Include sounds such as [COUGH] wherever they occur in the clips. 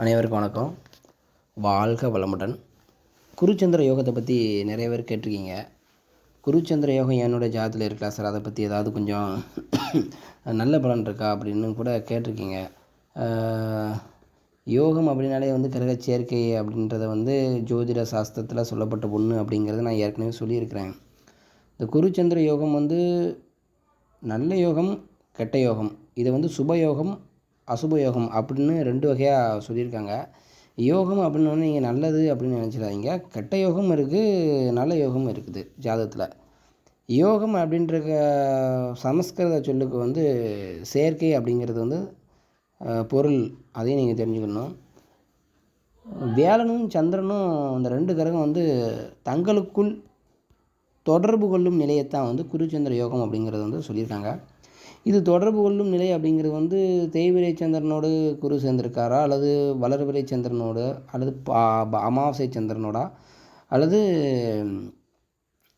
அனைவருக்கும் வணக்கம். வாழ்க வளமுடன். குருச்சந்திர யோகத்தை பற்றி நிறைய பேர் கேட்டிருக்கீங்க. குருச்சந்திர யோகம் என்னோட ஜாதத்தில் இருக்கா? சார் அதை பற்றி ஏதாவது கொஞ்சம் [CLEARS THROAT] நல்ல பலன் இருக்கா அப்படின்னு கூட கேட்டிருக்கீங்க. யோகம் அப்படின்னாலே வந்து கிரக சேர்க்கை அப்படின்றத வந்து ஜோதிட சாஸ்திரத்தில் சொல்லப்பட்ட ஒன்று அப்படிங்கிறத நான் ஏற்கனவே சொல்லியிருக்கிறேன். இந்த குருச்சந்திர யோகம் வந்து நல்ல யோகம் கெட்ட யோகம். இதை வந்து சுப யோகம் அசுப யோகம் அப்படின்னு ரெண்டு வகையாக சொல்லியிருக்காங்க. யோகம் அப்படின்னு நீங்கள் நல்லது அப்படின்னு நினச்சிடாதீங்க. கெட்ட யோகம் இருக்குது நல்ல யோகம் இருக்குது ஜாதகத்தில். யோகம் அப்படின்ற சமஸ்கிருத சொல்லுக்கு வந்து செயற்கை அப்படிங்கிறது வந்து பொருள். அதையும் நீங்கள் தெரிஞ்சுக்கணும். வியாழனும் சந்திரனும் அந்த ரெண்டு கிரகம் வந்து தங்களுக்குள் தொடர்பு கொள்ளும் நிலையைத்தான் வந்து குருச்சந்திர யோகம் அப்படிங்கிறது வந்து சொல்லியிருக்காங்க. இது தொடர்பு கொள்ளும் நிலை அப்படிங்கிறது வந்து தேய்பிறை சந்திரனோடு குரு சேர்ந்திருக்காரா? அல்லது வளர்பிறை சந்திரனோடு அல்லது பா ப- அமாவாசை சந்திரனோடா? அல்லது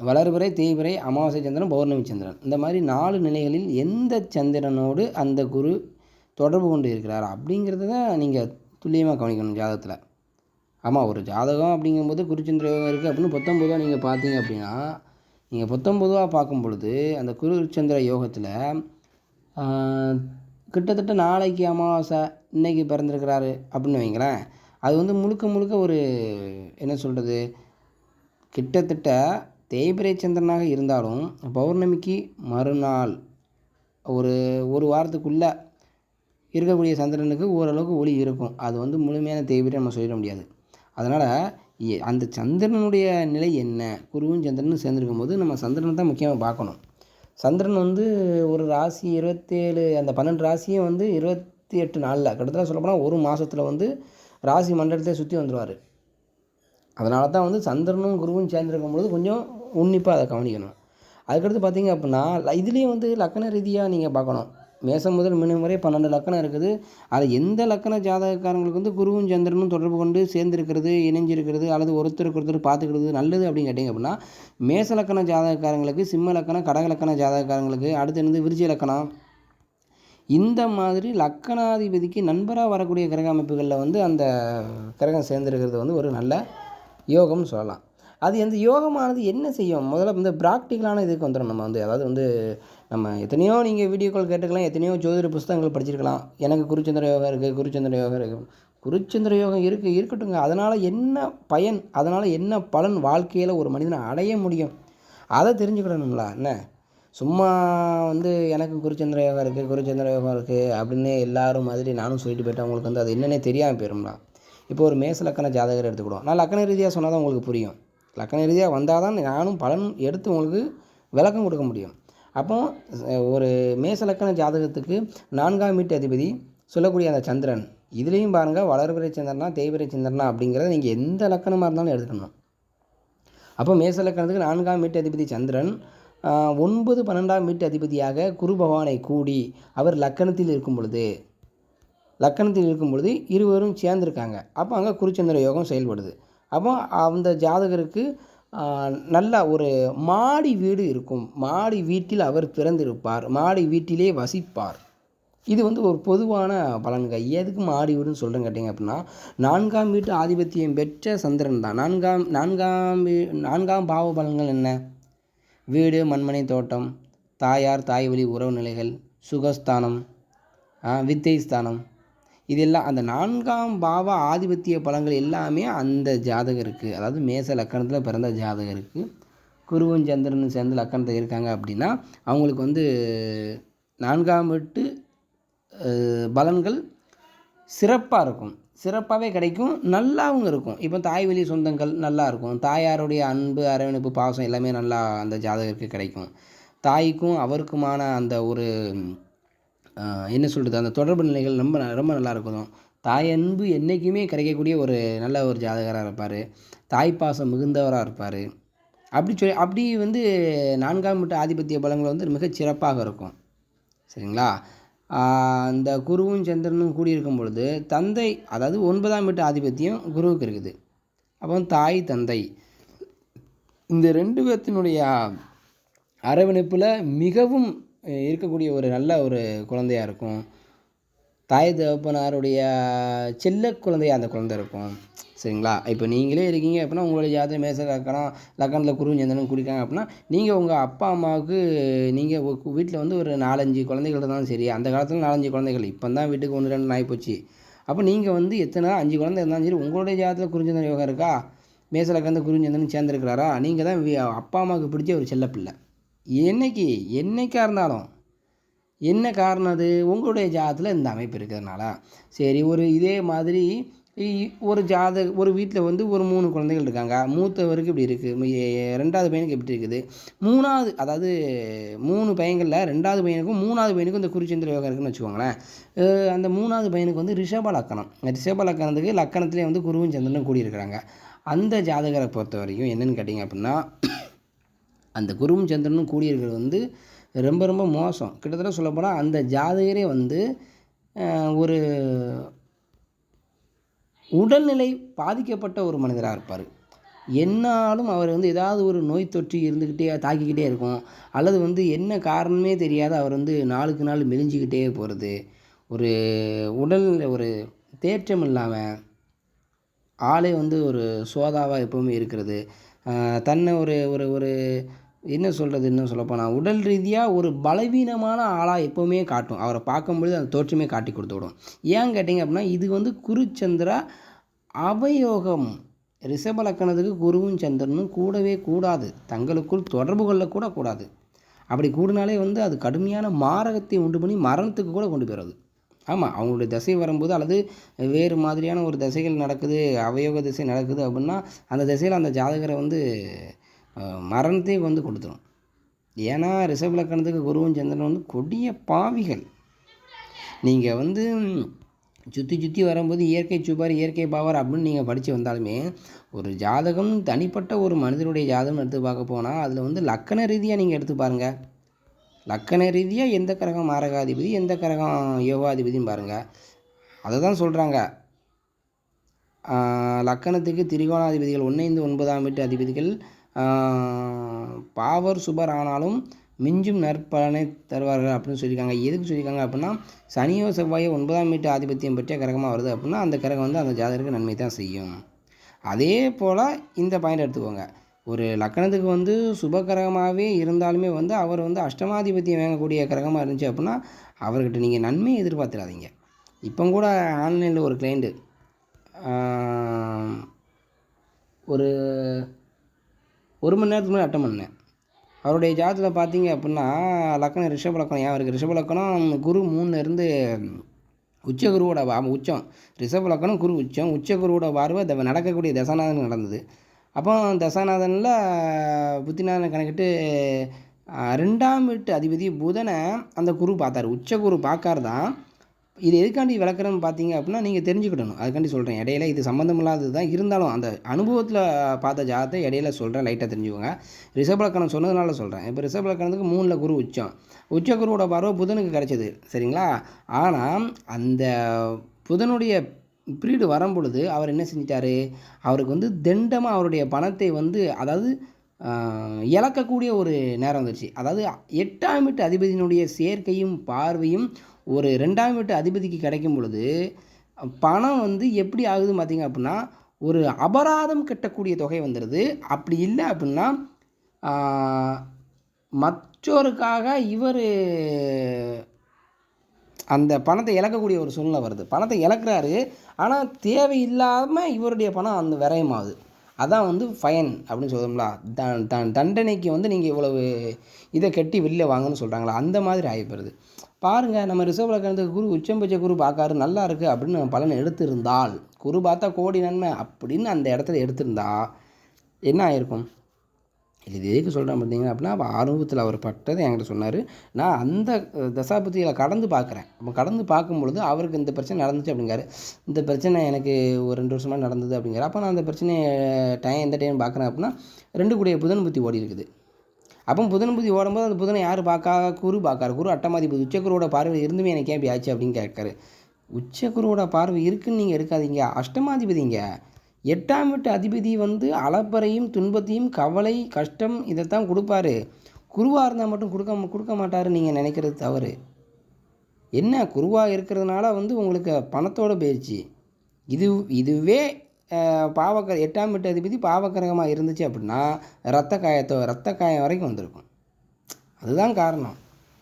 வளர்பிறை தேய்பிறை அமாவாசை சந்திரன் பௌர்ணமி சந்திரன். இந்த மாதிரி நாலு நிலைகளில் எந்த சந்திரனோடு அந்த குரு தொடர்பு கொண்டு இருக்கிறார் அப்படிங்கிறத தான் நீங்கள் துல்லியமாக கவனிக்கணும் ஜாதகத்தில். ஆமாம் ஒரு ஜாதகம் அப்படிங்கும்போது குருச்சந்திர யோகம் இருக்குது அப்படின்னு பத்தொம்பதுவா நீங்கள் பார்த்தீங்க அப்படின்னா நீங்கள் பத்தொம்பதுவா பார்க்கும் பொழுது அந்த குருச்சந்திர யோகத்தில் கிட்டத்தட்ட நாளைக்கு அமாவாசை இன்னைக்கு பிறந்திருக்கிறாரு அப்படின்னு வைங்களேன். அது வந்து முழுக்க முழுக்க ஒரு என்ன சொல்கிறது கிட்டத்தட்ட தேய்பிரை சந்திரனாக இருந்தாலும் பௌர்ணமிக்கு மறுநாள் ஒரு ஒரு வாரத்துக்குள்ளே இருக்கக்கூடிய சந்திரனுக்கு ஓரளவுக்கு ஒளி இருக்கும். அது வந்து முழுமையான தேய்பிரை நம்ம சொல்லிட முடியாது. அதனால் அந்த சந்திரனுடைய நிலை என்ன? குருவும் சந்திரனும் சேர்ந்துருக்கும் போது நம்ம சந்திரனை தான் முக்கியமாக பார்க்கணும். சந்திரன் வந்து ஒரு ராசி இருபத்தேழு அந்த பன்னெண்டு ராசியும் வந்து இருபத்தி எட்டு நாளில். கிட்டத்தட்ட சொல்லப்போனால் ஒரு மாதத்தில் வந்து ராசி மண்டலத்தை சுற்றி வந்துடுவார் அதனால தான் வந்து சந்திரனும் குருவும் சேர்ந்துருக்கும் பொழுது கொஞ்சம் உன்னிப்பாக அதை கவனிக்கணும். அதுக்கடுத்து பார்த்தீங்க அப்படின்னா இதுலேயும் வந்து லக்கண ரீதியாக நீங்கள் பார்க்கணும் மேசம் முதல் மீனம் வரை பன்னெண்டு லக்கணம் இருக்குது. அது எந்த லக்கண ஜாதகக்காரங்களுக்கு வந்து குருவும் சந்திரனும் தொடர்பு கொண்டு சேர்ந்துருக்கிறது இணைஞ்சிருக்கிறது அல்லது ஒருத்தருக்கு ஒருத்தர் பார்த்துக்கிறது நல்லது அப்படின்னு கேட்டிங்க அப்படின்னா மேச லக்கண ஜாதகக்காரங்களுக்கு சிம்ம லக்கணம் கடக லக்கண ஜாதகக்காரங்களுக்கு அடுத்து என்னது விருச்சிக லக்கணம். இந்த மாதிரி லக்கணாதிபதிக்கு நண்பராக வரக்கூடிய கிரக அமைப்புகளில் வந்து அந்த கிரகம் சேர்ந்துருக்கிறது வந்து ஒரு நல்ல யோகம்னு சொல்லலாம். அது அந்த யோகமானது என்ன செய்யும்? முதல்ல இந்த ப்ராக்டிக்கலான இதுக்கு வந்துடும் நம்ம வந்து. அதாவது வந்து நம்ம எத்தனையோ நீங்கள் வீடியோ கால் கேட்டுக்கலாம் எத்தனையோ ஜோதிட புஸ்தகங்கள் படிச்சிருக்கலாம். எனக்கு குருச்சந்திர யோகம் இருக்குது குருச்சந்திர யோகம் இருக்குது குருச்சந்திர யோகம் இருக்குது இருக்கட்டுங்க அதனால் என்ன பயன் அதனால் என்ன பலன் வாழ்க்கையில் ஒரு மனிதனை அடைய முடியும்? அதை தெரிஞ்சுக்கிடணுங்களா என்ன? சும்மா வந்து எனக்கு குருச்சந்திர யோகம் இருக்குது குருச்சந்திர யோகம் இருக்குது அப்படின்னு எல்லாரும் மாதிரி நானும் சொல்லிட்டு போயிட்டேன் உங்களுக்கு வந்து அது என்னென்னே தெரியாமல் போயிரும்லாம் இப்போ ஒரு மேச லக்கண ஜாதகர் எடுத்துக்கிடுவோம். நான் லக்கண ரீதியாக சொன்னால் தான் உங்களுக்கு புரியும். லக்கண ரீதியாக வந்தால் தான் நானும் பலன் எடுத்து உங்களுக்கு விளக்கம் கொடுக்க முடியும். அப்போ ஒரு மேசலக்கண ஜாதகத்துக்கு நான்காம் வீட்டு அதிபதி சொல்லக்கூடிய அந்த சந்திரன் இதுலேயும் பாருங்கள் வளர்பிறை சந்திரனா தேய்பிறை சந்திரனா அப்படிங்கிறத நீங்கள் எந்த லக்கணமாக இருந்தாலும் எடுத்துக்கணும். அப்போ மேசலக்கணத்துக்கு நான்காம் வீட்டு அதிபதி சந்திரன் ஒன்பது பன்னெண்டாம் வீட்டு அதிபதியாக குரு பகவானை கூடி அவர் லக்கணத்தில் இருக்கும் பொழுது லக்கணத்தில் இருக்கும் பொழுது இருவரும் சேர்ந்துருக்காங்க. அப்போ அங்கே குருச்சந்திர யோகம் செயல்படுது. அப்போ அந்த ஜாதகருக்கு நல்ல ஒரு மாடி வீடு இருக்கும். மாடி வீட்டில் அவர் பிறந்திருப்பார். மாடி வீட்டிலே வசிப்பார். இது வந்து ஒரு பொதுவான பலன்கள். எதுக்கு மாடி வீடுன்னு சொல்கிறேன் கேட்டிங்க அப்படின்னா நான்காம் வீட்டு ஆதிபத்தியம் பெற்ற சந்திரன் தான். நான்காம் நான்காம் வீ நான்காம் பாவ பலன்கள் என்ன? வீடு மண்மனை தோட்டம் தாயார் தாய் வழி உறவு நிலைகள் சுகஸ்தானம் வித்தை ஸ்தானம். இதெல்லாம் அந்த நான்காம் பாவ ஆதிபத்திய பலன்கள் எல்லாமே அந்த ஜாதகருக்கு அதாவது மேச லக்கணத்தில் பிறந்த ஜாதகருக்கு குருவும் சந்திரனும் சேர்ந்து லக்கணத்தில் இருக்காங்க அப்படின்னா அவங்களுக்கு வந்து நான்காம் வீட்டு பலன்கள் சிறப்பாக இருக்கும். சிறப்பாகவே கிடைக்கும் நல்லாவும் இருக்கும். இப்போ தாய் வழி சொந்தங்கள் நல்லா இருக்கும். தாயாருடைய அன்பு அரவணைப்பு பாசம் எல்லாமே நல்லா அந்த ஜாதகருக்கு கிடைக்கும். தாய்க்கும் அவருக்குமான அந்த ஒரு என்ன சொல்கிறது அந்த தொடர்பு நிலைகள் ரொம்ப ந- ரொம்ப நல்லா இருக்கும் தாய் அன்பு என்றைக்குமே கிடைக்கக்கூடிய ஒரு நல்ல ஒரு ஜாதகராக இருப்பார். தாய் பாசம் மிகுந்தவராக இருப்பார். அப்படி சொல்லி அப்படி வந்து நான்காம் வீட்டு ஆதிபத்திய பலங்கள் வந்து மிகச் சிறப்பாக இருக்கும். சரிங்களா? அந்த குருவும் சந்திரனும் கூடியிருக்கும் பொழுது தந்தை அதாவது ஒன்பதாம் வீட்டு ஆதிபத்தியம் குருவுக்கு இருக்குது. அப்போ தாய் தந்தை. இந்த ரெண்டு பேர்த்தினுடைய அரவணைப்பில் மிகவும் இருக்கக்கூடிய ஒரு நல்ல ஒரு குழந்தையாக இருக்கும். தாய் தகப்பனாருடைய செல்ல குழந்தையாக அந்த குழந்தை இருக்கும். சரிங்களா? இப்போ நீங்களே இருக்கீங்க அப்படின்னா உங்களுடைய ஜாதக மேச லக்கணம் லக்கணத்தில் குருவும் சந்திரனும் குடிக்காங்க அப்படின்னா நீங்கள் உங்கள் அப்பா அம்மாவுக்கு நீங்கள் வீட்டில் வந்து ஒரு நாலஞ்சு குழந்தைகள் இருந்தாலும் சரி அந்த காலத்தில் நாலஞ்சு குழந்தைகள். இப்போ தான் வீட்டுக்கு ஒன்று ரெண்டு நாய் போச்சு அப்போ நீங்கள் வந்து எத்தனை அஞ்சு குழந்தை இருந்தாலும் சரி உங்களுடைய ஜாதகத்தில் குறிஞ்சந்திரன் யோகம் இருக்கா? மேசலக்கந்த லக்கணத்தில் சேர்ந்துருக்கிறாரா? நீங்கள் தான் அப்பா அம்மாவுக்கு பிடிச்ச ஒரு செல்லப்பிள்ளை. என்னைக்கு என்னைக்காக இருந்தாலும் என்ன காரணம் அது? உங்களுடைய ஜாதத்தில் இந்த அமைப்பு இருக்கிறதுனால. சரி ஒரு இதே மாதிரி ஒரு ஜாத ஒரு வீட்டில் வந்து ஒரு மூணு குழந்தைகள் இருக்காங்க. மூத்தவருக்கு இப்படி இருக்குது ரெண்டாவது பையனுக்கு எப்படி இருக்குது. மூணாவது அதாவது மூணு பையன்களில் ரெண்டாவது பையனுக்கும் மூணாவது பையனுக்கும் இந்த குறிச்சந்திர யோகம் இருக்குன்னு வச்சுக்கோங்களேன். அந்த மூணாவது பையனுக்கு வந்து ரிஷப லக்கணம். ரிஷப லக்கணத்துக்கு லக்கணத்திலே வந்து குருவும் சந்திரனும் கூடியிருக்கிறாங்க. அந்த ஜாதகரை பொறுத்த வரைக்கும் என்னென்னு கேட்டிங்க அப்படின்னா அந்த குருவும் சந்திரனும் கூடியிருக்கிறது வந்து ரொம்ப ரொம்ப மோசம். கிட்டத்தட்ட சொல்லப்போனால் அந்த ஜாதகரே வந்து ஒரு உடல்நிலை பாதிக்கப்பட்ட ஒரு மனிதராக இருப்பார். என்னாலும் அவர் வந்து ஏதாவது ஒரு நோய் தொற்று இருந்துக்கிட்டே தாக்கிக்கிட்டே இருக்கும். அல்லது வந்து என்ன காரணமே தெரியாத அவர் வந்து நாளுக்கு நாள் மெலிஞ்சிக்கிட்டே போகிறது ஒரு உடல் ஒரு தேற்றம் இல்லாமல் ஆளே வந்து ஒரு சோதாவாக எப்பவுமே இருக்கிறது. தன்னை ஒரு ஒரு ஒரு என்ன சொல்கிறது இன்னும் சொல்லப்போனால் உடல் ரீதியாக ஒரு பலவீனமான ஆளாக எப்போவுமே காட்டும். அவரை பார்க்கும்பொழுது அந்த தோற்றமே காட்டி கொடுத்து விடும். ஏன் கேட்டிங்க அப்படின்னா இது வந்து குருச்சந்திரா அவயோகம். ரிஷபலக்கணத்துக்கு குருவும் சந்திரனும் கூடவே கூடாது. தங்களுக்குள் தொடர்பு கொள்ளக்கூட கூடாது. அப்படி கூடினாலே வந்து அது கடுமையான மாரகத்தை உண்டு பண்ணி மரணத்துக்கு கூட கொண்டு போயிடுறது. ஆமாம் அவங்களுடைய திசை வரும்போது அல்லது வேறு மாதிரியான ஒரு திசைகள் நடக்குது அவயோக திசை நடக்குது அப்படின்னா அந்த திசையில் அந்த ஜாதகரை வந்து மரணத்தை மரணத்தையும் வந்து கொடுத்துரும். ஏன்னா ரிஷப லக்கணத்துக்கு குருவும் சந்திரன் வந்து கொடிய பாவிகள். நீங்கள் வந்து சுற்றி சுற்றி வரும்போது இயற்கை சுபார் இயற்கை பாவர் அப்படின்னு நீங்கள் படித்து வந்தாலுமே ஒரு ஜாதகம் தனிப்பட்ட ஒரு மனிதனுடைய ஜாதகம் எடுத்து பார்க்க போனால் அதில் வந்து லக்கண ரீதியாக நீங்கள் எடுத்து பாருங்கள் லக்கண ரீதியாக எந்த கிரகம் மாரகாதிபதி எந்த கிரகம் யோகாதிபதின்னு பாருங்கள் அதை தான் சொல்கிறாங்க லக்கணத்துக்கு திரிகோணாதிபதிகள் ஒன்றைந்து ஒன்பதாம் வீட்டு அதிபதிகள் பாவர் சுபர் ஆனாலும் மிஞ்சும் நற்பலனை தருவார்கள் அப்படின்னு சொல்லியிருக்காங்க. எதுக்கு சொல்லியிருக்காங்க அப்படின்னா சனியோ செவ்வாயோ ஒன்பதாம் வீட்டு ஆதிபத்தியம் பற்றிய கிரகமாக வருது அப்படின்னா அந்த கிரகம் வந்து அந்த ஜாதகருக்கு நன்மை தான் செய்யும். அதே போல் இந்த பாயிண்ட் எடுத்துக்கோங்க. ஒரு லக்கணத்துக்கு வந்து சுப கிரகமாகவே இருந்தாலுமே வந்து அவர் வந்து அஷ்டமாதிபத்தியம் வாங்கக்கூடிய கிரகமாக இருந்துச்சு அப்படின்னா அவர்கிட்ட நீங்கள் நன்மையை எதிர்பார்த்துடாதீங்க இப்போ கூட ஆன்லைனில் ஒரு கிளைண்ட்டு ஒரு ஒரு மணி நேரத்துக்கு முன்னாடி அட்டன் பண்ணேன். அவருடைய ஜாதகத்தில் பார்த்தீங்க அப்படின்னா லக்கணம் ரிஷப லக்கணம் ஏன் இருக்குது ரிஷப லக்கணம் குரு மூணுலேருந்து உச்ச குருவோட வா உச்சம். ரிஷப லக்கணம் குரு உச்சம். உச்ச குருவோட பார்வை த- நடக்கக்கூடிய தசாநாதன் நடந்தது. அப்போ தசாநாதனில் புத்திநாதனை கணக்கிட்டு ரெண்டாம் வீட்டு அதிபதி புதனை அந்த குரு பார்த்தாரு. உச்ச குரு பார்க்காரு தான் இது எதுக்காண்டி விளக்குறேன்னு பார்த்தீங்க அப்படின்னா நீங்கள் தெரிஞ்சுக்கிடணும். அதுக்காண்டி சொல்கிறேன் இடையில இது சம்மந்தம் இல்லாதது தான் இருந்தாலும் அந்த அனுபவத்தில் பார்த்த ஜாதத்தை இடையில சொல்கிறேன் லைட்டாக தெரிஞ்சுக்கோங்க. ரிஷபலக்கணம் சொன்னதுனால சொல்கிறேன் இப்போ ரிஷபலக்கணத்துக்கு மூணில் குரு உச்சம். உச்ச குருவோட பார்வை புதனுக்கு கிடச்சிது. சரிங்களா? ஆனால் அந்த புதனுடைய பீரியடு வரும் பொழுது அவர் என்ன செஞ்சிட்டாரு? அவருக்கு வந்து திண்டமாக அவருடைய பணத்தை வந்து அதாவது இழக்கக்கூடிய ஒரு நேரம் வந்துருச்சு. அதாவது எட்டாம் வீட்டு அதிபதியினுடைய சேர்க்கையும் பார்வையும் ஒரு ரெண்டாம் வீட்டு அதிபதிக்கு கிடைக்கும் பொழுது பணம் வந்து எப்படி ஆகுதுன்னு பார்த்திங்க அப்படின்னா ஒரு அபராதம் கட்டக்கூடிய தொகை வந்துடுது அப்படி இல்லை அப்படின்னா மற்றோருக்காக இவர் அந்த பணத்தை இழக்கக்கூடிய ஒரு சூழ்நிலை வருது. பணத்தை இழக்கிறாரு. ஆனால் தேவையில்லாமல் இவருடைய பணம் அந்த விரயமாகுது. அதான் வந்து ஃபைன் அப்படின்னு சொல்லுங்களா த த- தண்டனைக்கு வந்து நீங்கள் இவ்வளவு இதை கட்டி வெளியில் வாங்கன்னு சொல்கிறாங்களா அந்த மாதிரி ஆகிப்படுது பாருங்கள் நம்ம ரிசர்வ் லக்கணத்துக்கு குரு உச்சம்பட்ச குரு பார்க்காரு நல்லா இருக்குது அப்படின்னு நம்ம பலன் எடுத்திருந்தால் குரு பார்த்தா கோடி நன்மை அப்படின்னு அந்த இடத்துல எடுத்திருந்தா என்ன ஆயிருக்கும்? இது எதுக்கு சொல்கிறேன் பார்த்தீங்கன்னா அப்படின்னா அப்போ ஆரம்பத்தில் அவர் பட்டதை என்கிட்ட சொன்னார். நான் அந்த அஹ், கடந்து பார்க்குறேன். அப்போ கடந்து பார்க்கும்பொழுது அவருக்கு இந்த பிரச்சனை நடந்துச்சு அப்படிங்காரு இந்த பிரச்சனை எனக்கு ஒரு ரெண்டு வருஷமாக நடந்தது அப்படிங்கிற அப்போ நான் அந்த பிரச்சனையை டைம் எந்த டைம் பார்க்குறேன் அப்படின்னா ரெண்டு கூடிய புதன் புத்தி ஓடி இருக்குது. அப்போ புதன் புத்தி ஓடும்போது அந்த புதனை யார் பார்க்கா குரு பார்க்காரு. குரு அட்டமாதிபதி உச்சக்குருவோட பார்வை இருந்துமே எனக்கு ஏன் இப்படி ஆச்சு அப்படின்னு கேட்காரு உச்சக்குருவோட பார்வை இருக்குன்னு நீங்கள் எடுக்காதீங்க. அஷ்டமாதிபதிங்க. எட்டாம் வீட்டு அதிபதி வந்து அளப்பறையும் துன்பத்தையும் கவலை கஷ்டம் இதைத்தான் கொடுப்பாரு. குருவாக இருந்தால் மட்டும் கொடுக்க கொடுக்க மாட்டார் நீங்கள் நினைக்கிறது தவறு. என்ன? குருவாக இருக்கிறதுனால வந்து உங்களுக்கு பணத்தோட போயிடுச்சு இது இதுவே பாவக்கர பாவக்க எட்டாம் வீட்டு அதிபதி பாவக்கிரகமாக இருந்துச்சு அப்படின்னா ரத்த காயத்தோ ரத்த காயம் வரைக்கும் வந்திருக்கும். அதுதான் காரணம்.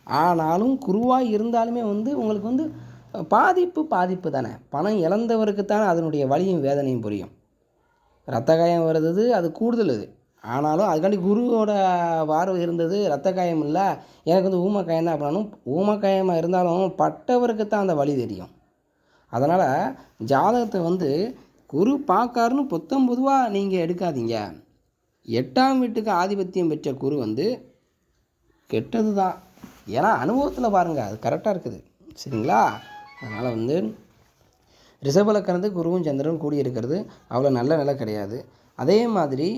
ஆனாலும் குருவாக இருந்தாலுமே வந்து உங்களுக்கு வந்து பாதிப்பு பாதிப்பு தானே. பணம் இழந்தவருக்கு தானே அதனுடைய வலியும் வேதனையும் புரியும். ரத்த காயம் வருது அது கூடுதல் அது ஆனாலும் அதுக்காண்டி குருவோட பார்வை இருந்தது ரத்த காயம் இல்லை. எனக்கு வந்து ஊமக்காயம் தான் அப்படின்னாலும் ஊமக்காயமாக இருந்தாலும் பட்டவருக்கு தான் அந்த வழி தெரியும். அதனால் ஜாதகத்தை வந்து குரு பார்க்காருன்னு புத்தம் பொதுவாக நீங்கள் எடுக்காதீங்க. எட்டாம் வீட்டுக்கு ஆதிபத்தியம் பெற்ற குரு வந்து கெட்டது தான் ஏன்னா அனுபவத்தில் பாருங்கள் அது கரெக்டாக இருக்குது. சரிங்களா? அதனால் வந்து ரிஷபலக்கணத்துக்கு குருவும் சந்திரனும் கூடியிருக்கிறது. அவ்வளோ நல்ல நிலை கிடையாது. அதே மாதிரி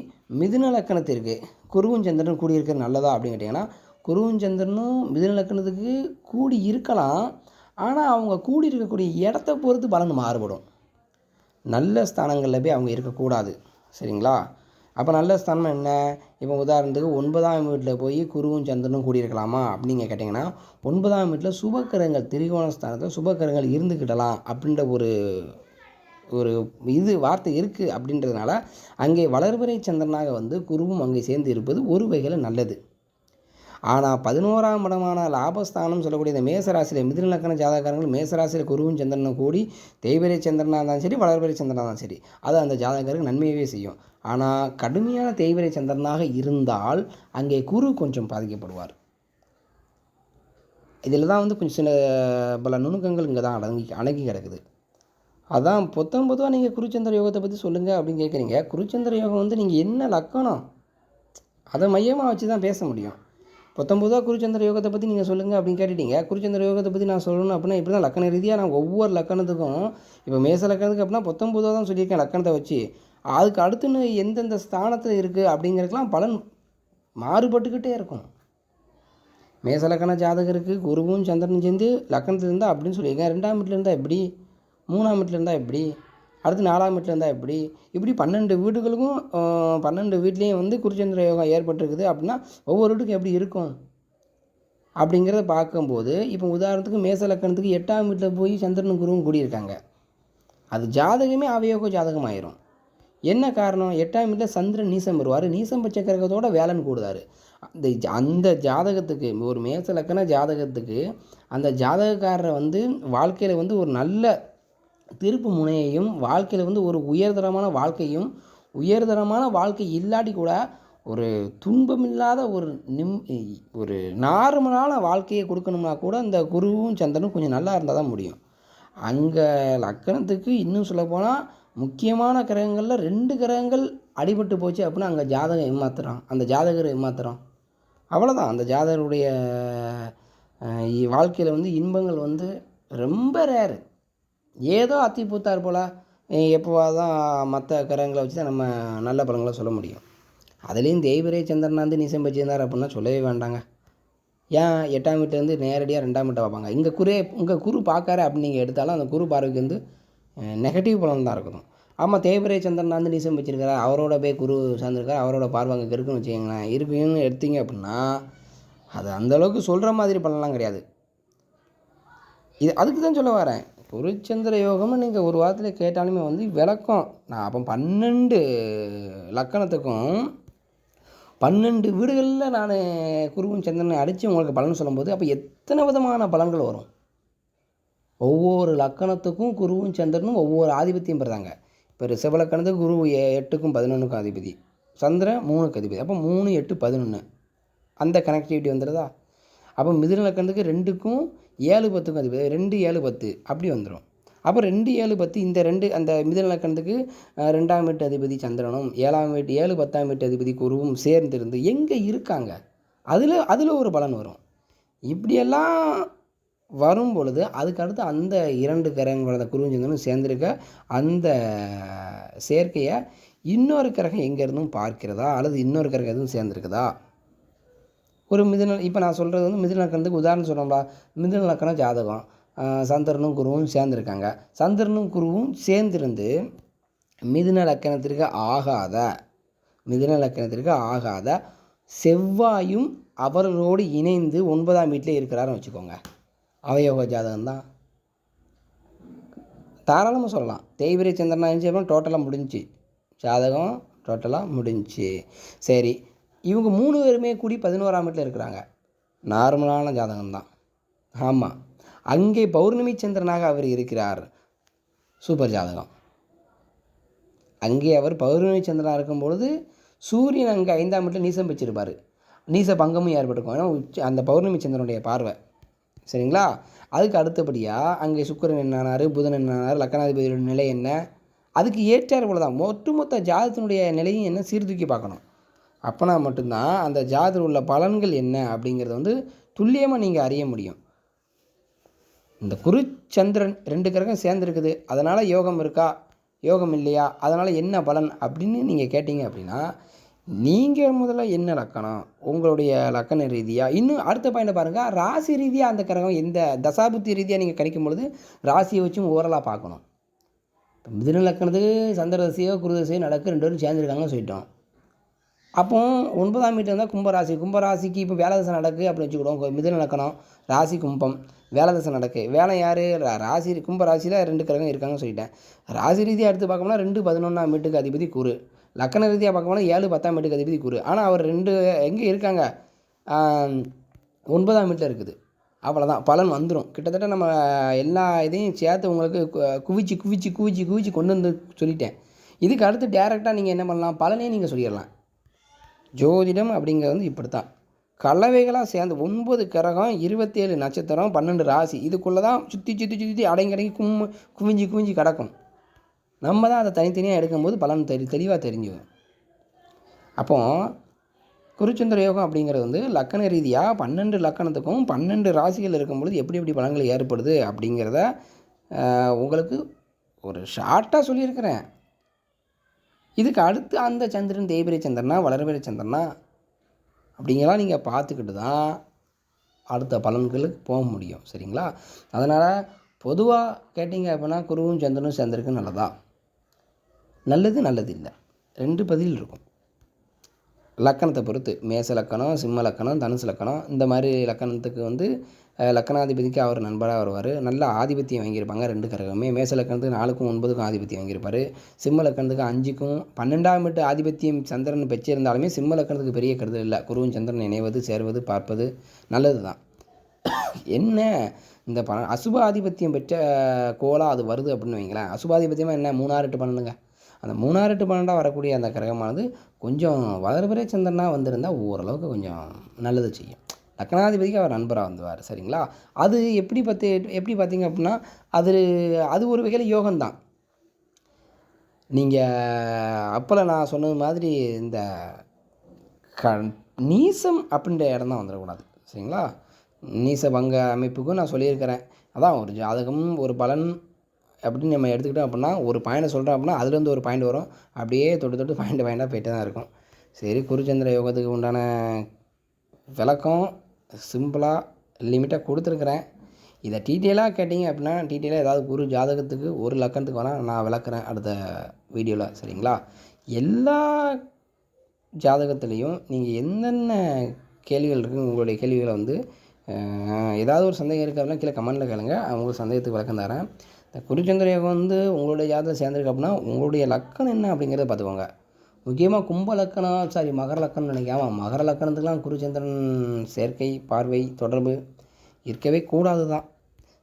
மிதுன லக்கணத்திற்கு குருவும் சந்திரனும் கூடியிருக்கிறது நல்லதா அப்படின்னு கேட்டிங்கன்னா குருவும் சந்திரனும் மிதுன லக்கணத்துக்கு கூடி இருக்கலாம். ஆனால் அவங்க கூடி இருக்கக்கூடிய இடத்த பொறுத்து பலன் மாறுபடும். நல்ல ஸ்தானங்களில் போய் அவங்க இருக்கக்கூடாது. சரிங்களா? அப்போ நல்ல ஸ்தானம் என்ன? இப்போ உதாரணத்துக்கு ஒன்பதாம் வீட்டில் போய் குருவும் சந்திரனும் கூடியிருக்கலாமா? அப்படிங்க கேட்டிங்கன்னா ஒன்பதாம் வீட்டில் சுபக்கரங்கள் திரிகோண ஸ்தானத்தில் சுபக்கரங்கள் இருந்துக்கிடலாம் அப்படின்ற ஒரு ஒரு இது வார்த்தை இருக்குது அப்படின்றதுனால அங்கே வளர்பிறை சந்திரனாக வந்து குருவும் அங்கே சேர்ந்து இருப்பது ஒரு வகையில் நல்லது. ஆனால் பதினோராம் இடமான லாபஸ்தானம் சொல்லக்கூடிய இந்த மேசராசியில் மிதுன லக்கண ஜாதகங்கள் மேசராசியில் குருவும் சந்திரனும் கூடி தேய்பிரை சந்திரனாக இருந்தாலும் சரி வளர்பிரை சந்திரனாக இருந்தாலும் சரி அது அந்த ஜாதகருக்கு நன்மையவே செய்யும். ஆனால் கடுமையான தேய்பிரை சந்திரனாக இருந்தால் அங்கே குரு கொஞ்சம் பாதிக்கப்படுவார். இதில் தான் வந்து கொஞ்சம் சில பல நுணுக்கங்கள் இங்கே தான் அடங்கி அடங்கி கிடக்குது. அதான் பொத்தம் பொதுவாக நீங்கள் குருச்சந்திர யோகத்தை பற்றி சொல்லுங்கள் அப்படின்னு கேட்குறீங்க. குருச்சந்திர யோகம் வந்து நீங்கள் என்ன லக்கணம்? அதை மையமாக வச்சு தான் பேச முடியும். பத்தொம்பதுவா குருச்சந்திர யோகத்தை பற்றி நீங்கள் சொல்லுங்கள் அப்படின்னு கேட்டுட்டீங்க. குருச்சந்திர யோகத்தை பற்றி நான் சொல்லணும் அப்படின்னா இப்படி தான் லக்கண ரீதியாக நான் ஒவ்வொரு லக்கணத்துக்கும் இப்போ மேச லக்கணத்துக்கு அப்படின்னா பத்தொம்போதாக தான் சொல்லியிருக்கேன் லக்கணத்தை வச்சு. அதுக்கு அடுத்துன்னு எந்தெந்த ஸ்தானத்தில் இருக்குது அப்படிங்கிறதுக்கெலாம் பலன் மாறுபட்டுக்கிட்டே இருக்கும். மேச லக்கண ஜாதகருக்கு குருவும் சந்திரனும் சேர்ந்து லக்கணத்தில் இருந்தால் அப்படின்னு சொல்லியிருக்கேன். ரெண்டாம் வீட்டில் இருந்தால் எப்படி? மூணாம் வீட்டில் இருந்தால் எப்படி? அடுத்து நாலாம் வீட்டில் இருந்தால் எப்படி? இப்படி பன்னெண்டு வீடுகளுக்கும் பன்னெண்டு வீட்லேயும் வந்து குருச்சந்திர யோகம் ஏற்பட்டிருக்குது அப்படின்னா ஒவ்வொரு வீட்டுக்கும் எப்படி இருக்கும்? அப்படிங்கிறத பார்க்கும்போது இப்போ உதாரணத்துக்கு மேச லக்கணத்துக்கு எட்டாம் வீட்டில் போய் சந்திரனும் குருவும் கூடியிருக்காங்க. அது ஜாதகமே அவயோக ஜாதகம் ஆயிரும் என்ன காரணம்? எட்டாம் வீட்டில் சந்திரன் நீசம் வருவார். நீசம் பட்ச கிரகத்தோட வேலன் கூடுதார். அந்த அந்த ஜாதகத்துக்கு ஒரு மேச லக்கண ஜாதகத்துக்கு அந்த ஜாதகக்காரரை வந்து வாழ்க்கையில் வந்து ஒரு நல்ல திருப்பு முனையையும் வாழ்க்கையில் வந்து ஒரு உயர்தரமான வாழ்க்கையும் உயர்தரமான வாழ்க்கை இல்லாட்டி கூட ஒரு துன்பமில்லாத ஒரு நிம் ஒரு நார்மலான வாழ்க்கையை கொடுக்கணும்னா கூட இந்த குருவும் சந்திரனும் கொஞ்சம் நல்லா இருந்தால் தான் முடியும். அங்கே லக்கணத்துக்கு இன்னும் சொல்லப்போனால் முக்கியமான கிரகங்களில் ரெண்டு கிரகங்கள் அடிபட்டு போச்சு அப்படின்னா அங்கே ஜாதகம் ஏமாத்துறான். அந்த ஜாதகர் ஏமாத்துறான். அவ்வளோதான் அந்த ஜாதகருடைய வாழ்க்கையில் வந்து இன்பங்கள் வந்து ரொம்ப ரேரு ஏதோ அத்தி பூத்தார் போல். எப்போவாதான் மற்ற கிரகங்களை வச்சு தான் நம்ம நல்ல பலன்களை சொல்ல முடியும். அதுலேயும் தேய்பிரே சந்திரன் வந்து நிசம் வச்சிருந்தார் அப்படின்னா சொல்லவே வேண்டாங்க. ஏன்? எட்டாம் வீட்டிலேருந்து நேரடியாக ரெண்டாம் வீட்டை பார்ப்பாங்க. இங்கே குரே உங்கள் குரு பார்க்காரு அப்படின்னு நீங்கள் எடுத்தாலும் அந்த குரு பார்வைக்கு வந்து நெகட்டிவ் பலன் தான் இருக்கணும் ஆமாம் தேய்பிரை சந்திரன் வந்து நிசம் வச்சிருக்காரு அவரோட போய் குரு சார்ந்திருக்காரு. அவரோட பார்வை அங்கே இருக்குன்னு வச்சுக்கோங்களேன். இருப்பீங்கன்னு எடுத்தீங்க அப்படின்னா அது அந்தளவுக்கு சொல்கிற மாதிரி பலன்லாம் கிடையாது. இது அதுக்கு தான் சொல்ல வரேன். குருச்சந்திர யோகம்னு நீங்கள் ஒரு வாரத்தில் கேட்டாலுமே வந்து விளக்கம். நான் அப்போ பன்னெண்டு லக்கணத்துக்கும் பன்னெண்டு வீடுகளில் நான் குருவும் சந்திரனை அடித்து உங்களுக்கு பலன் சொல்லும்போது அப்போ எத்தனை விதமான பலன்கள் வரும்? ஒவ்வொரு லக்கணத்துக்கும் குருவும் சந்திரனும் ஒவ்வொரு ஆதிபத்தியம் பெறுறாங்க. இப்போ ரிஷப லக்கணத்துக்கு குரு எ- எட்டுக்கும் பதினொன்றுக்கும் அதிபதி சந்திரன் மூணுக்கு அதிபதி. அப்போ மூணு எட்டு பதினொன்று அந்த கனெக்டிவிட்டி வந்துடுதா அப்போ மிதுன லக்கணத்துக்கு ரெண்டுக்கும் ஏழு பத்துக்கும் அதிபதி ரெண்டு ஏழு பத்து. அப்படி வந்துடும் அப்போ ரெண்டு ஏழு பத்து இந்த ரெண்டு அந்த மிதநலக்கணத்துக்கு ரெண்டாம் வீட்டு அதிபதி சந்திரனும் ஏழாம் வீட்டு ஏழு பத்தாம் வீட்டு அதிபதி குருவும் சேர்ந்து இருந்து எங்கே இருக்காங்க? அதில் அதில் ஒரு பலன் வரும். இப்படியெல்லாம் வரும் பொழுது அதுக்கு அடுத்து அந்த இரண்டு கிரகங்களோட குருவும் சேர்ந்திருக்க அந்த சேர்க்கையை இன்னொரு கிரகம் எங்கேருந்தும் பார்க்கிறதா? அல்லது இன்னொரு கிரகம் எதுவும் சேர்ந்துருக்குதா? ஒரு மிதுன இப்போ நான் சொல்கிறது வந்து மிதுன லக்கணத்துக்கு உதாரணம் சொன்னோம்ல மிதுன லக்கணம் ஜாதகம். சந்திரனும் குருவும் சேர்ந்துருக்காங்க. சந்திரனும் குருவும் சேர்ந்திருந்து மிதுன லக்கணத்திற்கு ஆகாத மிதுன லக்கணத்திற்கு ஆகாத செவ்வாயும் அவர்களோடு இணைந்து ஒன்பதாம் வீட்டில் இருக்கிறாருன்னு வச்சுக்கோங்க. அவயோக ஜாதகம் தான். தாராளமாக சொல்லலாம். தேய்பிரி சந்திரனா இருந்துச்சு டோட்டலாக முடிஞ்சுச்சு. ஜாதகம் டோட்டலாக முடிஞ்சுச்சு. சரி. இவங்க மூணு பேருமே கூடி பதினோராம் வீட்டில் இருக்கிறாங்க. நார்மலான ஜாதகம் தான் ஆமாம் அங்கே பௌர்ணமி சந்திரனாக அவர் இருக்கிறார். சூப்பர் ஜாதகம். அங்கே அவர் பௌர்ணமி சந்திரனாக இருக்கும் பொழுது சூரியன் அங்கே ஐந்தாம் வீட்டில் நீசம் வச்சிருப்பார் நீச பங்கமும் ஏற்பட்டிருக்கும். ஏன்னா அந்த பௌர்ணமி சந்திரனுடைய பார்வை. சரிங்களா? அதுக்கு அடுத்தபடியாக அங்கே சுக்கிரன் என்னானார் புதன் என்னானார் லக்கணாதிபதியோட நிலை என்ன? அதுக்கு ஏற்றார் போல தான் ஒட்டுமொத்த ஜாதகத்தினுடைய நிலையும் என்ன? சீர்தூக்கி பார்க்கணும். அப்போனா மட்டும்தான் அந்த ஜாதகத்தில் உள்ள பலன்கள் என்ன அப்படிங்கிறத வந்து துல்லியமாக நீங்கள் அறிய முடியும். இந்த குரு சந்திரன் ரெண்டு கிரகம் சேர்ந்துருக்குது அதனால் யோகம் இருக்கா? யோகம் இல்லையா? அதனால் என்ன பலன் அப்படின்னு நீங்கள் கேட்டீங்க அப்படின்னா நீங்கள் முதல்ல என்ன லக்கணம்? உங்களுடைய லக்கண ரீதியாக இன்னும் அடுத்த பாயிண்ட் பாருங்கள் ராசி ரீதியாக அந்த கிரகம் எந்த தசாபுத்தி ரீதியாக நீங்கள் கிடைக்கும் பொழுது ராசியை வச்சும் ஓரலாக பார்க்கணும். இப்போ மிதுன லக்கணத்துக்கு சந்திர தசையோ குரு தசையோ நடக்கு. ரெண்டு பேரும் சேர்ந்துருக்காங்கன்னு சொல்லிட்டோம். அப்போ ஒன்பதாம் வீட்டில் இருந்தால் கும்பராசி. கும்பராசிக்கு இப்போ வேலதசை நடக்கு அப்படின்னு வச்சுக்கிடுவோம். மிதன நடக்கணும். ராசி கும்பம். வேலதசை நடக்கு. வேலை யார்? ராசி கும்பராசியில் ரெண்டு கிரகம் இருக்காங்கன்னு சொல்லிட்டேன். ராசி ரீதியாக எடுத்து பார்க்கணும்னா ரெண்டு பதினொன்றாம் வீட்டுக்கு அதிபதி குரு. லக்கண ரீதியாக பார்க்க போனால் ஏழு பத்தாம் வீட்டுக்கு அதிபதி குரு. ஆனால் அவர் ரெண்டு எங்கே இருக்காங்க? ஒன்பதாம் வீட்டில் இருக்குது. அவ்வளோதான் பலன் வந்துடும் கிட்டத்தட்ட நம்ம எல்லா இதையும் சேர்த்து உங்களுக்கு கு- குவிச்சு குவிச்சு குவிச்சு குவிச்சு கொண்டு வந்து சொல்லிட்டேன். இதுக்கு அடுத்து டேரெக்டாக நீங்கள் என்ன பண்ணலாம்? பலனே நீங்கள் சொல்லிடலாம். ஜோதிடம் அப்படிங்கிறது வந்து இப்படி தான் கலவைகளாக சேர்ந்து ஒன்பது கிரகம் இருபத்தேழு நட்சத்திரம் பன்னெண்டு ராசி. இதுக்குள்ளே தான் சுற்றி சுற்றி சுற்றி அடங்கி அடங்கி கும் குவிஞ்சு குவிஞ்சு கிடக்கும். நம்ம தான் அதை தனித்தனியாக எடுக்கும்போது பலன் தெரி தெளிவாக தெரிஞ்சுக்கும். அப்போ குருச்சந்திர யோகம் அப்படிங்கிறது வந்து லக்கண ரீதியாக பன்னெண்டு லக்கணத்துக்கும் பன்னெண்டு ராசிகள் இருக்கும் பொழுது எப்படி எப்படி பலன்கள் ஏற்படுது அப்படிங்கிறத உங்களுக்கு ஒரு ஷார்ட்டாக சொல்லியிருக்கிறேன். இதுக்கு அடுத்து அந்த சந்திரன் தேய்பிரை சந்திரனா வளர்பிறை சந்திரனா? அப்படிங்கெல்லாம் நீங்கள் பார்த்துக்கிட்டு தான் அடுத்த பலன்களுக்கு போக முடியும் சரிங்களா? அதனால் பொதுவாக கேட்டிங்க அப்படின்னா குருவும் சந்திரனும் சேர்ந்துருக்கு நல்லதா? நல்லது நல்லது இல்லை. ரெண்டு பதில் இருக்கும். லக்கணத்தை பொறுத்து. மேச லக்கணம் சிம்ம லக்கணம் தனுசு லக்கணம். இந்த மாதிரி லக்கணத்துக்கு வந்து லக்கணாதிபதிக்கு அவர் நண்பராக வருவார். நல்ல ஆதிபத்தியம் வாங்கியிருப்பாங்க ரெண்டு கிரகமே மேச லக்கணத்துக்கு நாலுக்கும் ஒன்பதுக்கும் ஆதிபத்தியம் வாங்கியிருப்பார். சிம்ம லக்கணத்துக்கு அஞ்சுக்கும் பன்னெண்டாம் எட்டு ஆதிபத்தியம் சந்திரன் பெற்றிருந்தாலுமே சிம்ம லக்கணத்துக்கு பெரிய கருதல் இல்லை. குருவும் சந்திரன் இணைவது சேர்வது பார்ப்பது நல்லது தான் [COUGHS] என்ன இந்த ப அசுப ஆதிபத்தியம் பெற்ற கோலாக அது வருது அப்படின்னு வைங்களேன். அசுபாதிபத்தியமாக என்ன? மூணாறு எட்டு பன்னெண்டுங்க. அந்த மூணாறு எட்டு பன்னெண்டாக வரக்கூடிய அந்த கிரகமானது கொஞ்சம் வளர்பிறை சந்திரனாக வந்திருந்தால் ஓரளவுக்கு கொஞ்சம் நல்லது செய்யும். லக்னாதிபதிக்கு அவர் நண்பராக வந்துவார் சரிங்களா? அது எப்படி பார்த்து எப்படி பார்த்தீங்க அப்படின்னா அது அது ஒரு வகையில் யோகம்தான். நீங்கள் அப்போல நான் சொன்னது மாதிரி இந்த க நீசம் அப்படின்ற இடம் தான் வந்துடக்கூடாது சரிங்களா? நீச பங்க அமைப்புக்கும் நான் சொல்லியிருக்கிறேன். அதான் ஒரு ஜாதகம் ஒரு பலன் அப்படின்னு நம்ம எடுத்துக்கிட்டோம் அப்படின்னா ஒரு பாயிண்டை சொல்கிறோம் அப்படின்னா அதுலேருந்து ஒரு பாயிண்ட் வரும். அப்படியே தொட்டு தொட்டு பாயிண்ட் பாயிண்டாக போயிட்டே தான் இருக்கும். சரி குருச்சந்திர யோகத்துக்கு உண்டான விளக்கம் சிம்பிளாக லிமிட்டாக கொடுத்துருக்குறேன். இதை டீட்டெயிலாக கேட்டிங்க அப்படின்னா டீட்டெயிலாக ஏதாவது குரு ஜாதகத்துக்கு ஒரு லக்கணத்துக்கு வேணால் நான் விளக்குறேன் அடுத்த வீடியோவில் சரிங்களா? எல்லா ஜாதகத்துலேயும் நீங்கள் என்னென்ன கேள்விகள் இருக்குது உங்களுடைய கேள்விகளை வந்து ஏதாவது ஒரு சந்தேகம் இருக்குது அப்படின்னா கீழே கமெண்ட்டில் கேளுங்க. அவங்க சந்தேகத்துக்கு விளக்கம் தரேன். இந்த குருச்சந்திர யோகம் வந்து உங்களுடைய ஜாதகம் சேர்ந்துருக்கு அப்படின்னா உங்களுடைய லக்கணம் என்ன அப்படிங்கிறத பார்த்துக்கோங்க. முக்கியமாக கும்ப லக்கணம் சாரி மகர லக்கணம் நினைக்காம மகர லக்கணத்துக்குலாம் குருச்சந்திரன் சேர்க்கை பார்வை தொடர்பு இருக்கவே கூடாது தான்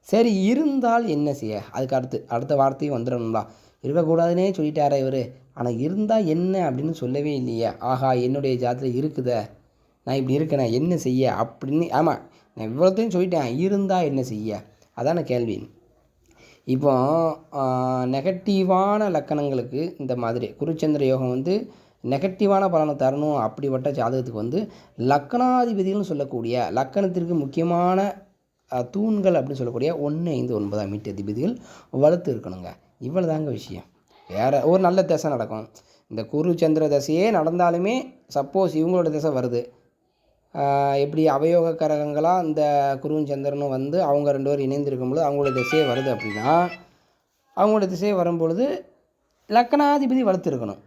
சரி இருந்தால் என்ன செய்ய? அதுக்கு அடுத்து அடுத்த வார்த்தையும் வந்துடணும்ல இருக்கக்கூடாதுன்னே சொல்லிட்டாரே இவர். ஆனால் இருந்தால் என்ன அப்படின்னு சொல்லவே இல்லையே. ஆஹா என்னுடைய ஜாதத்தில் இருக்குதே. நான் இப்படி இருக்கேனே? என்ன செய்ய? அப்படின்னு ஆமாம் நான் இவ்வளோத்தையும் சொல்லிட்டேன். இருந்தால் என்ன செய்ய? அதான கேள்வி. இப்போ நெகட்டிவான லக்கணங்களுக்கு இந்த மாதிரி குருச்சந்திர யோகம் வந்து நெகட்டிவான பலனை தரணும் அப்படிப்பட்ட ஜாதகத்துக்கு வந்து லக்கணாதிபதிகள்னு சொல்லக்கூடிய லக்கணத்திற்கு முக்கியமான தூண்கள் அப்படின்னு சொல்லக்கூடிய ஒன்று ஐந்து ஒன்பதாம் வீட்டு அதிபதிகள் வளர்த்து இருக்கணுங்க. இவ்வளோ தாங்க விஷயம். வேறு ஒரு நல்ல தசை நடக்கும். இந்த குரு சந்திர தசையே நடந்தாலுமே சப்போஸ் இவங்களோட தசை வருது. எப்படி அவயோக கரகங்களாக இந்த குருவும் சந்திரனும் வந்து அவங்க ரெண்டு பேரும் இணைந்திருக்கும் பொழுது அவங்களோட திசையே வருது அப்படின்னா அவங்களோட திசையை வரும்பொழுது லக்கணாதிபதி வளர்த்துருக்கணும்.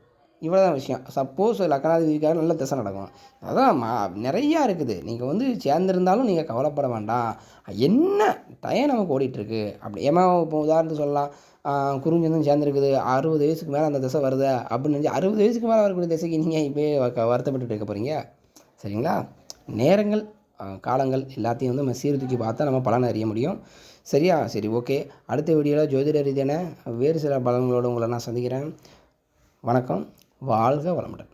இவ்வளோ தான் விஷயம் சப்போஸ் லக்னாதிபதிக்காக நல்ல திசை நடக்கும். அதான் மா நிறையா இருக்குது. நீங்கள் வந்து சேர்ந்துருந்தாலும் நீங்கள் கவலைப்பட வேண்டாம். என்ன டயம் நமக்கு ஓடிட்டுருக்கு? அப்படி ஏமா இப்போ உதாரணத்துக்கு சொல்லலாம். ஆஹ் குறுஞ்சந்தும் சேர்ந்துருக்குது. அறுபது வயசுக்கு மேலே அந்த திசை வருது அப்படின்னு நினச்சி அறுபது வயசுக்கு மேலே வரக்கூடிய திசைக்கு நீங்கள் இப்போ வ- வருத்தப்பட்டுட்டு இருக்க போகிறீங்க சரிங்களா? நேரங்கள் காலங்கள் எல்லாத்தையும் வந்து நம்ம சீர்தூக்கி பார்த்தா நம்ம பலனை அறிய முடியும். சரியா? சரி ஓகே. அடுத்த வீடியோவில் ஜோதிட ரீதியான வேறு சில பலன்களோடு உங்களை நான் சந்திக்கிறேன். வணக்கம். வாழ்க வளமுடன்.